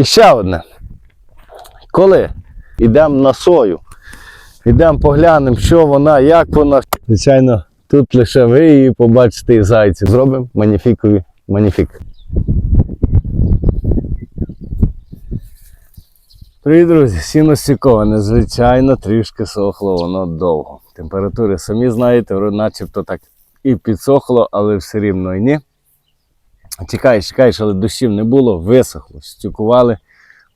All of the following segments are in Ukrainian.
І ще одне. Коли йдемо на сою, йдемо поглянемо, що вона, як вона. Звичайно, тут лише ви її побачите і зайці. Зробимо маніфікові маніфік. Привіт, друзі! Сіно стіковане, звичайно, трішки сохло воно довго. Температури самі знаєте, начебто так і підсохло, але все рівно і ні. Чекаєш, чекаєш, але дощів не було, висохло, стюкували.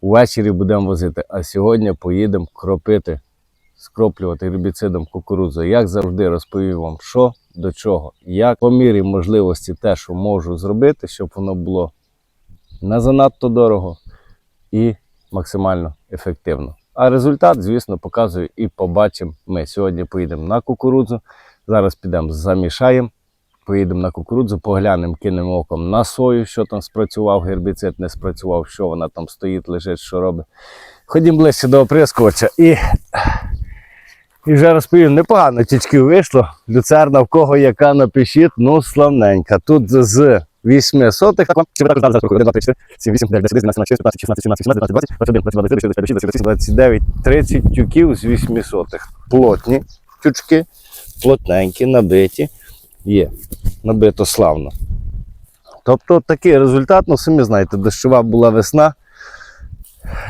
Увечері будемо возити, а сьогодні поїдемо кропити, скроплювати гербіцидом кукурудзу. Як завжди розповім вам, що до чого, як по мірі можливості те, що можу зробити, щоб воно було не занадто дорого і максимально ефективно. А результат, звісно, показую і побачимо ми. Сьогодні поїдемо на кукурудзу. Зараз підемо замішаємо. Поїдемо на кукурудзу, поглянемо, кинемо оком на сою, що там спрацював, гербіцид не спрацював, що вона там стоїть, лежить, що робить. Ходімо ближче до оприскувача і, і вже розповім, непогано тічків вийшло. Люцерна в кого яка напишіть, ну славненька. Тут з 8 сотих, так вам чи так зараз 1, 2, 3, 4, 7, 8, 9, 10, 11, 12, 15, 16, 17, 18, 19, 20, 21, 22, 23, 24, 25, 26, 29, 30 тюків з 8 сотих. Плотні тючки, плотненькі, набиті. Є, набито славно. Тобто такий результат, ну самі знаєте, дощова була весна,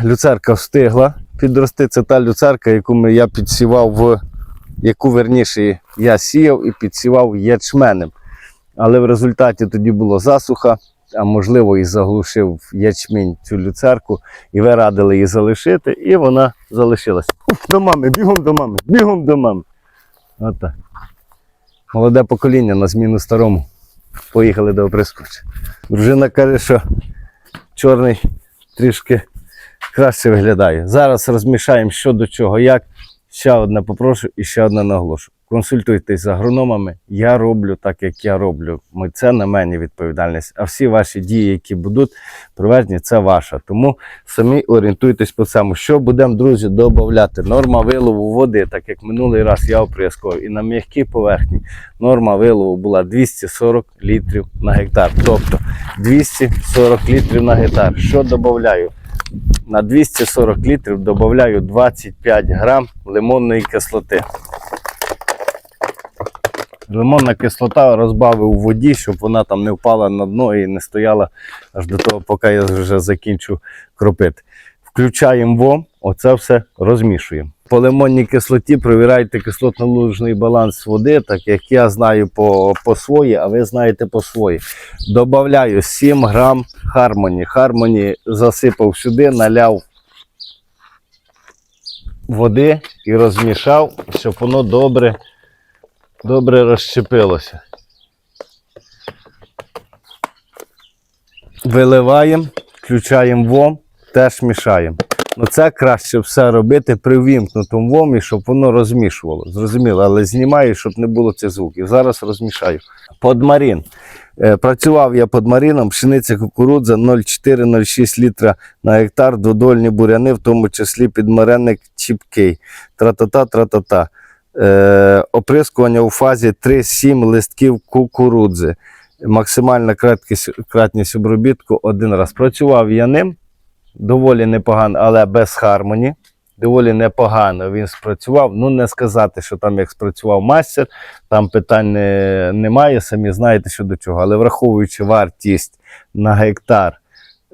люцерка встигла підрости. Це та люцерка, яку ми, я підсівав в яку верніше я сіяв і підсівав ячменем. Але в результаті тоді було засуха, а можливо і заглушив ячмінь цю люцерку, і ви радили її залишити, і вона залишилася. Уф, до мами, бігом до мами, бігом до мами. Отак. Молоде покоління на зміну старому. Поїхали до оприскувача. Дружина каже, що чорний трішки краще виглядає. Зараз розмішаємо що до чого, як. Ще одне попрошу і ще одне наголошу. Консультуйтесь з агрономами. Я роблю так, як я роблю. Ми це на мені відповідальність. А всі ваші дії, які будуть проведені, це ваша. Тому самі орієнтуйтесь по цьому. Що будемо, друзі, додати? Норма вилову води, так як минулий раз я оприскував, і на м'якій поверхні норма вилову була 240 літрів на гектар. Тобто 240 літрів на гектар. Що додаю? На 240 літрів додаю 25 грам лимонної кислоти. Лимонна кислота розбавив у воді, щоб вона там не впала на дно і не стояла аж до того, поки я вже закінчу кропити. Включаємо вом, оце все розмішуємо. По лимонній кислоті провіряйте кислотно-лужний баланс води, так як я знаю по, по свої, а ви знаєте по свої. Добавляю 7 грам хармоні. Хармоні засипав сюди, наляв води і розмішав, щоб воно добре, добре розщепилося. Виливаємо, включаємо вом, теж мішаємо. Ну це краще все робити при вімкнутому вомі, щоб воно розмішувало. Зрозуміло, але знімаю, щоб не було цих звуків. Зараз розмішаю. Подмарін. Е, Працював я подмаріном, пшениця кукурудза 0,4-0,6 літра на гектар, додольні буряни, в тому числі підмаренник чіпкий. Тра-та-та, тра-та-та. Е, оприскування у фазі 3-7 листків кукурудзи. Максимальна краткість, кратність обробітку один раз. Працював я ним доволі непогано, але без хармоні. Доволі непогано він спрацював. Ну, не сказати, що там як спрацював мастер, там питань не, немає, самі знаєте, що до чого. Але враховуючи вартість на гектар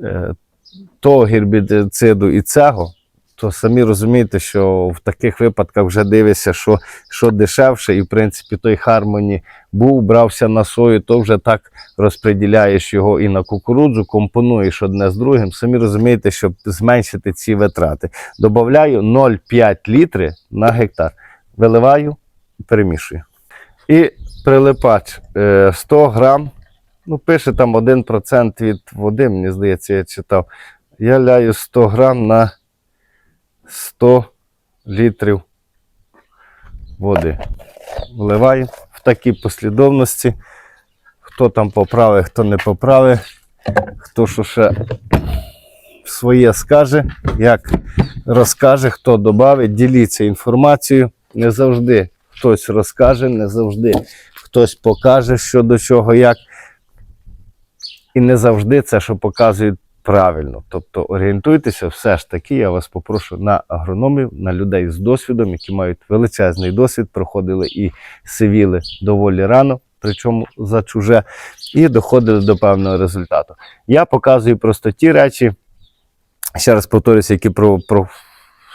е, того гербіциду і цього, то самі розумієте, що в таких випадках вже дивишся, що, що дешевше, і в принципі той Хармоні був, брався на сою, то вже так розподіляєш його і на кукурудзу, компонуєш одне з другим. Самі розумієте, щоб зменшити ці витрати. Добавляю 0,5 літри на гектар. Виливаю, перемішую. І прилипач е, 100 грам. Ну, пише там 1% від води, мені здається, я читав. Я ляю 100 грам на 100 літрів води. Вливаю в такій послідовності. Хто там поправив, хто не поправив, хто що ще своє скаже, як розкаже, хто додавить, діліться інформацією. Не завжди хтось розкаже, не завжди хтось покаже, що до чого, як. І не завжди це, що показують правильно. Тобто орієнтуйтеся все ж таки, я вас попрошу на агрономів, на людей з досвідом, які мають величезний досвід, проходили і сивіли доволі рано, причому за чуже, і доходили до певного результату. Я показую просто ті речі, ще раз повторюся, які про, про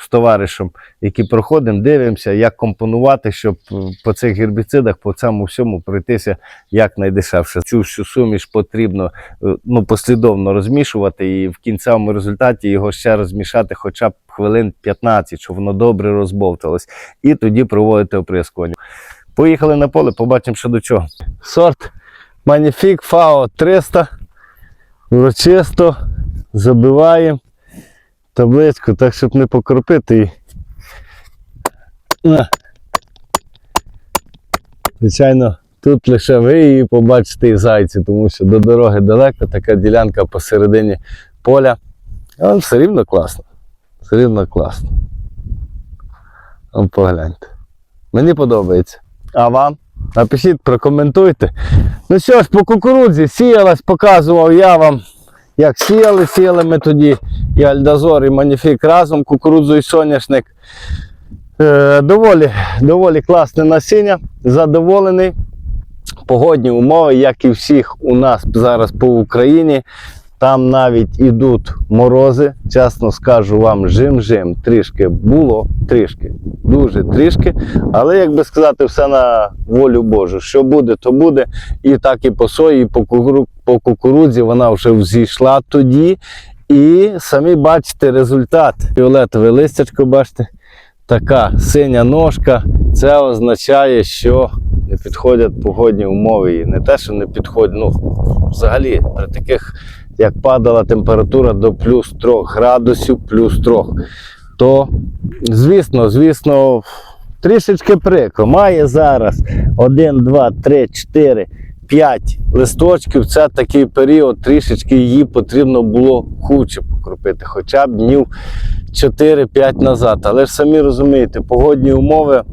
з товаришем, які проходимо, дивимося, як компонувати, щоб по цих гербіцидах, по цьому всьому пройтися якнайдешевше. Цю всю суміш потрібно е, ну, послідовно розмішувати і в кінцевому результаті його ще розмішати хоча б хвилин 15, щоб воно добре розбовталось. І тоді проводити оприскування. Поїхали на поле, побачимо, що до чого. Сорт Magnifique FAO 300. Урочисто забиваємо табличку, так, щоб не покропити її. Звичайно, тут лише ви її побачите і зайці, тому що до дороги далеко, така ділянка посередині поля. Але все рівно класно. Все рівно класно. О, погляньте. Мені подобається. А вам? Напишіть, прокоментуйте. Ну що ж, по кукурудзі сіялась, показував я вам, як сіяли. Сіяли ми тоді і Альдазор, і Маніфік разом, кукурудзу і соняшник. Е, доволі, доволі класне насіння, задоволений. Погодні умови, як і всіх у нас зараз по Україні. Там навіть ідуть морози, чесно скажу вам, жим-жим трішки було, трішки, дуже трішки. Але, як би сказати, все на волю Божу. Що буде, то буде. І так і по сої, і по, кукуру- по кукурудзі вона вже взійшла тоді. І самі бачите результат. Фіолетове листячко, бачите, така синя ножка. Це означає, що не підходять погодні умови. І не те, що не підходять, ну взагалі при таких, як падала температура до плюс 3 градусів, плюс 3, то звісно, звісно, трішечки прикро. Має зараз 1, 2, 3, 4, 5 листочків. Це такий період, трішечки її потрібно було хуче покропити, хоча б днів 4-5 назад. Але ж самі розумієте, погодні умови.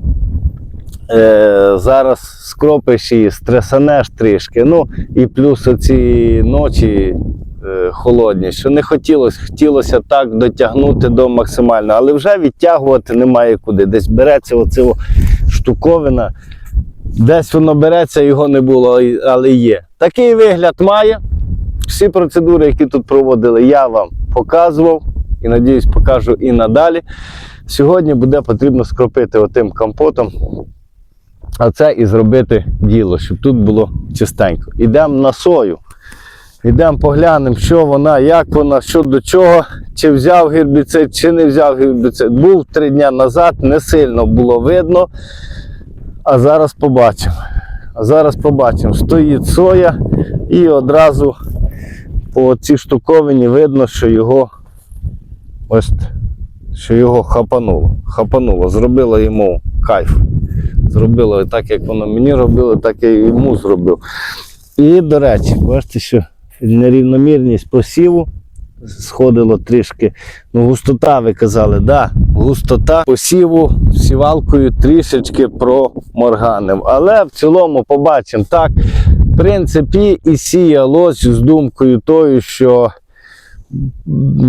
Е, зараз скропиш і стресанеш трішки. Ну і плюс оці ночі холодні, що не хотілося, хотілося так дотягнути до максимального, але вже відтягувати немає куди. Десь береться оця штуковина, десь воно береться, його не було, але є. Такий вигляд має. Всі процедури, які тут проводили, я вам показував і надіюсь, покажу і надалі. Сьогодні буде потрібно скропити отим компотом а це і зробити діло, щоб тут було чистенько. Ідемо на сою. Ідемо поглянемо, що вона, як вона, що до чого, чи взяв гербіцид, чи не взяв гербіцид. Був три дні назад, не сильно було видно. А зараз побачимо. А зараз побачимо. Стоїть соя і одразу по цій штуковині видно, що його ось що його хапануло. Хапануло, зробило йому кайф зробило так, як воно мені робило, так я йому зробив. І, до речі, бачите, що нерівномірність посіву сходило трішки. Ну, густота, ви казали, да, густота посіву сівалкою трішечки проморганив. Але в цілому побачимо так. В принципі, і сіялось з думкою тою, що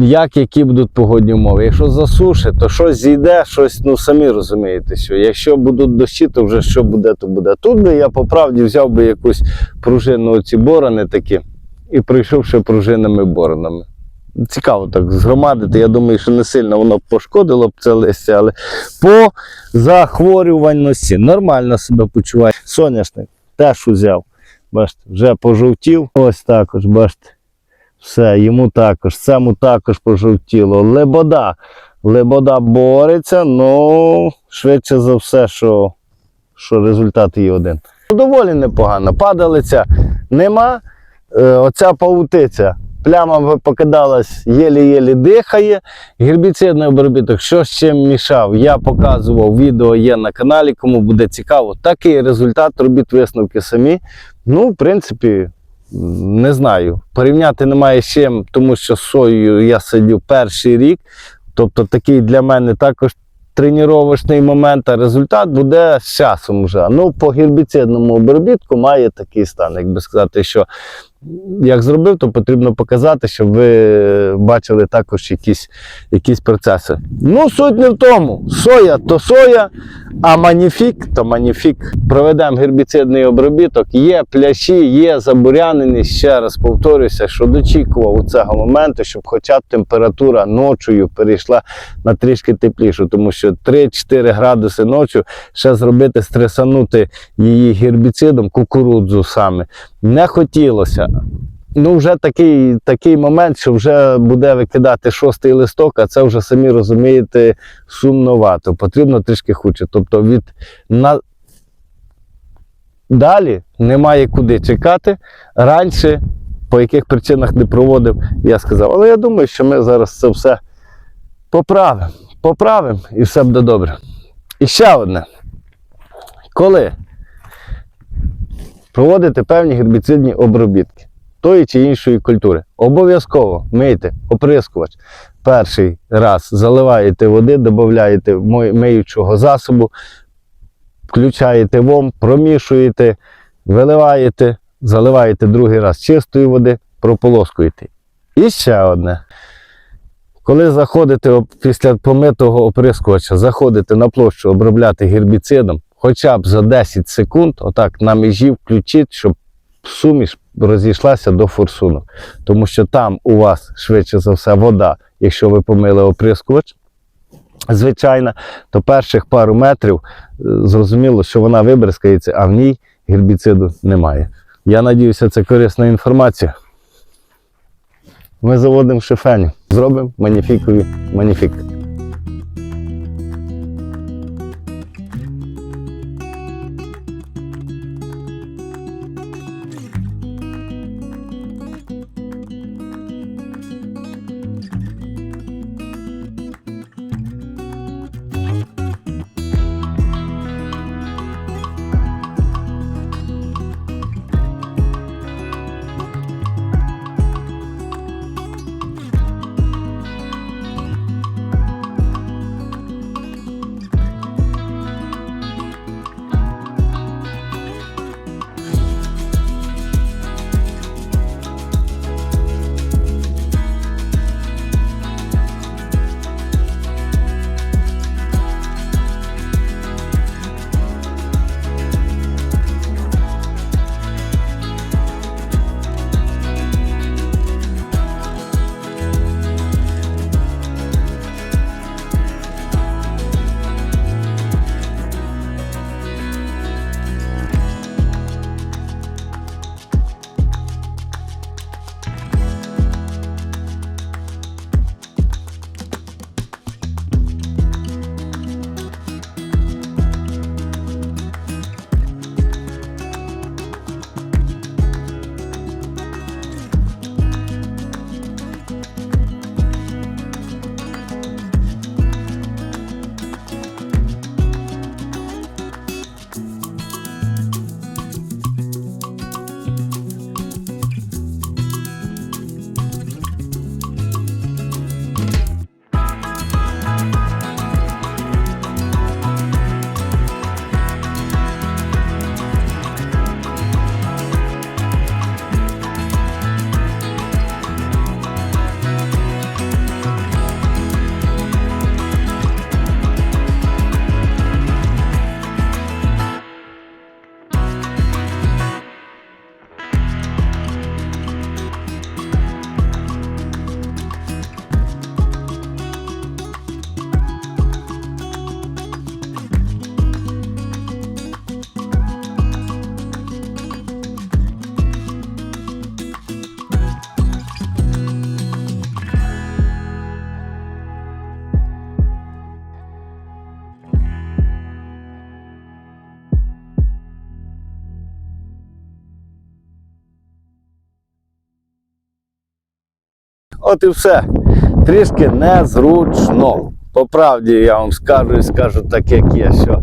як які будуть погодні умови. Якщо засушить, то щось зійде, щось, ну самі розумієте, що якщо будуть дощі, то вже що буде, то буде. Тут би я по правді взяв би якусь пружину, оці борони такі, і прийшов ще пружинними боронами. Цікаво так згромадити. Я думаю, що не сильно воно пошкодило б це листя, але по захворюваності нормально себе почуває. Соняшник теж узяв. Бачите, вже пожовтів. Ось також, бачите. Все, йому також, цьому також пожовтіло. Лебода. Лебода бореться, ну швидше за все, що, що результат її один. Доволі непогано. Падалиця нема. Е, оця паутиця плямами покидалась, єлі-єлі дихає. Гербіцидний обробіток, що з чим мішав, я показував, відео є на каналі, кому буде цікаво. Такий результат, робіть висновки самі. Ну, в принципі, не знаю. Порівняти немає з чим, тому що з соєю я сидів перший рік. Тобто такий для мене також тренувачний момент, а результат буде з часом вже. Ну, по гербіцидному обробітку має такий стан, як би сказати, що як зробив, то потрібно показати, щоб ви бачили також якісь, якісь процеси. Ну, суть не в тому. Соя то соя, а маніфік то маніфік. Проведемо гербіцидний обробіток. Є пляші, є забуряненість. Ще раз повторюся, що дочікував у цього моменту, щоб хоча б температура ночою перейшла на трішки теплішу, тому що 3-4 градуси ночі ще зробити, стресанути її гербіцидом, кукурудзу саме. Не хотілося. Ну, вже такий, такий момент, що вже буде викидати шостий листок, а це вже самі розумієте сумновато. Потрібно трішки худше. Тобто від на... далі немає куди чекати. Раніше, по яких причинах не проводив, я сказав. Але я думаю, що ми зараз це все поправимо. Поправимо і все буде добре. І ще одне. Коли проводити певні гербіцидні обробітки тої чи іншої культури. Обов'язково мийте оприскувач. Перший раз заливаєте води, додаєте миючого засобу, включаєте вом, промішуєте, виливаєте, заливаєте другий раз чистої води, прополоскуєте. І ще одне. Коли заходите після помитого оприскувача, заходите на площу обробляти гербіцидом, хоча б за 10 секунд, отак на межі включіть, щоб суміш розійшлася до форсунок. Тому що там у вас швидше за все вода, якщо ви помили оприскувач. Звичайно, то перших пару метрів е, зрозуміло, що вона вибризкається, а в ній гербіциду немає. Я надіюся, це корисна інформація. Ми заводимо шифеню, зробимо маніфікові маніфік. От і все. Трішки незручно. По правді я вам скажу і скажу так, як є, що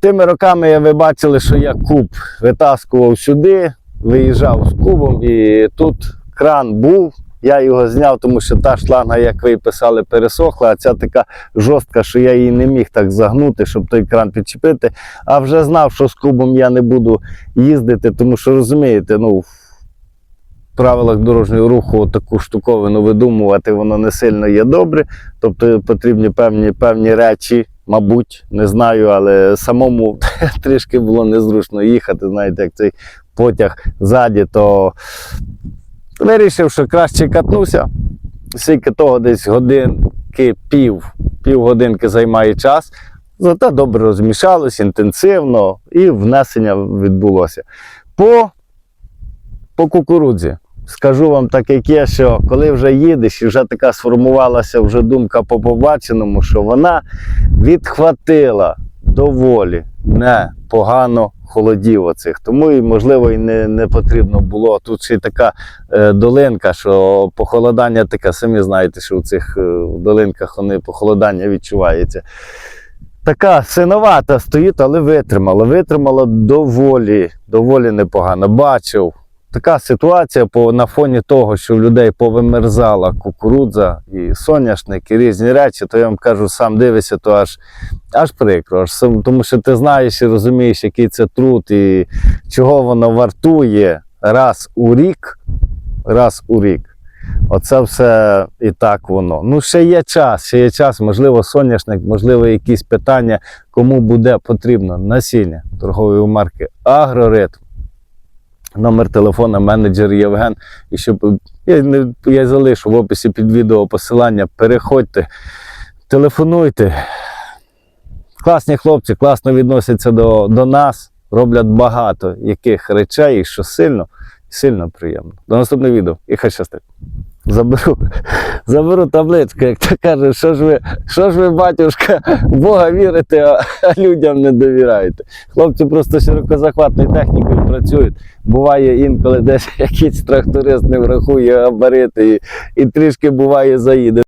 тими роками ви бачили, що я куб витаскував сюди, виїжджав з кубом, і тут кран був. Я його зняв, тому що та шланга, як ви писали, пересохла, а ця така жорстка, що я її не міг так загнути, щоб той кран підчепити. А вже знав, що з кубом я не буду їздити, тому що розумієте, ну правилах дорожнього руху таку штуковину видумувати, воно не сильно є добре. Тобто потрібні певні, певні речі, мабуть, не знаю, але самому трішки було незручно їхати. Знаєте, як цей потяг ззаді, то вирішив, що краще катнуся. Скільки того десь годинки, пів, півгодинки займає час. Зате добре розмішалось, інтенсивно, і внесення відбулося. По, по кукурудзі. Скажу вам так, як є, що коли вже їдеш, і вже така сформувалася вже думка по побаченому, що вона відхватила доволі непогано холодів оцих. Тому і можливо і не, не потрібно було. Тут ще й така е, долинка, що похолодання таке, самі знаєте, що у цих е, долинках вони похолодання відчувається. Така синовата стоїть, але витримала. Витримала доволі, доволі непогано. Бачив. Така ситуація по, на фоні того, що в людей повимерзала кукурудза і соняшник, і різні речі, то я вам кажу, сам дивишся, то аж, аж прикро. Аж, тому що ти знаєш і розумієш, який це труд і чого воно вартує раз у рік. Раз у рік. Оце все і так воно. Ну, ще є час, ще є час, можливо, соняшник, можливо, якісь питання, кому буде потрібно насіння торгової марки Агроритм. Номер телефона менеджер Євген. І щоб я, не, я залишу в описі під відео посилання. Переходьте, телефонуйте. Класні хлопці, класно відносяться до, до нас, роблять багато яких речей, що сильно, сильно приємно. До наступного відео і хай щастить. Заберу, заберу табличку, як то каже, що ж ви, що ж ви, батюшка, Бога вірите, а, а людям не довіряєте. Хлопці просто широкозахватною технікою працюють. Буває інколи десь якийсь тракторист не врахує габарити і, і трішки буває заїде.